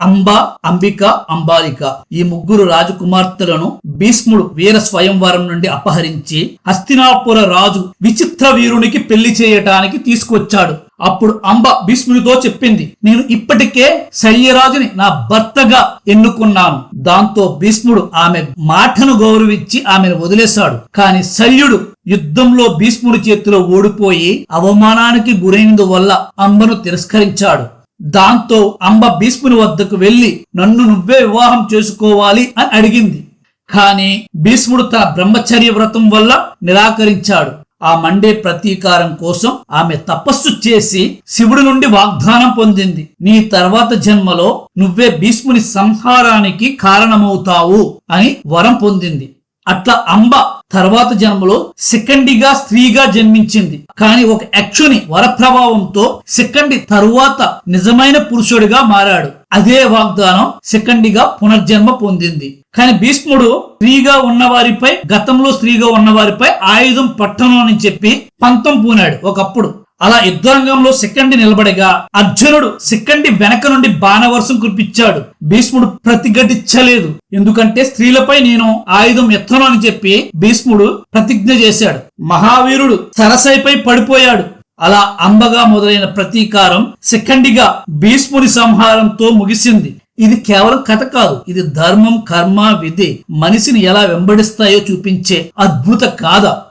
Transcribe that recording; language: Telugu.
అంబ అంబిక అంబాలిక ఈ ముగ్గురు రాజకుమార్తెలను భీష్ముడు వీర స్వయంవరం నుండి అపహరించి హస్తినాపుర రాజు విచిత్ర వీరునికి పెళ్ళి చేయటానికి తీసుకొచ్చాడు అప్పుడు అంబ భీష్ముడితో చెప్పింది నేను ఇప్పటికే శల్యరాజుని నా భర్తగా ఎన్నుకున్నాను. దాంతో భీష్ముడు ఆమె మాటను గౌరవించి ఆమెను వదిలేశాడు. కాని శల్యుడు యుద్ధంలో భీష్ముడి చేతిలో ఓడిపోయి అవమానానికి గురైనందువల్ల అంబను తిరస్కరించాడు. దాంతో అంబ భీష్ముని వద్దకు వెళ్ళి నన్ను నువ్వే వివాహం చేసుకోవాలి అని అడిగింది. కాని భీష్ముడు తన బ్రహ్మచర్య వ్రతం వల్ల నిరాకరించాడు. ఆ మండే ప్రతీకారం కోసం ఆమె తపస్సు చేసి శివుడి నుండి వాగ్దానం పొందింది. నీ తర్వాత జన్మలో నువ్వే భీష్ముని సంహారానికి కారణమవుతావు అని వరం పొందింది. అట్లా అంబ తర్వాత జన్మలో శిఖండిగా స్త్రీగా జన్మించింది. కానీ ఒక యక్షుని వరప్రభావంతో శిఖండి తరువాత నిజమైన పురుషుడిగా మారాడు. అదే వాగ్దానం శిఖండిగా పునర్జన్మ పొందింది. కానీ భీష్ముడు స్త్రీగా ఉన్నవారిపై గతంలో స్త్రీగా ఉన్నవారిపై ఆయుధం పట్టను అని చెప్పి పంతం పూనాడు ఒకప్పుడు. అలా యుద్ధరంగంలో సిక్కండి నిలబడగా అర్జునుడు సిక్కండి వెనక నుండి బాణవర్షం కురిపించాడు. భీష్ముడు ప్రతిఘటించలేదు. ఎందుకంటే స్త్రీలపై నేను ఆయుధం ఎత్తను అని చెప్పి భీష్ముడు ప్రతిజ్ఞ చేశాడు. మహావీరుడు సరసైపై పడిపోయాడు. అలా అంబగా మొదలైన ప్రతీకారం సెకండిగా భీష్ముని సంహారంతో ముగిసింది. ఇది కేవలం కథ కాదు. ఇది ధర్మం కర్మ విధి మనిషిని ఎలా వెంబడిస్తాయో చూపించే అద్భుత కాదా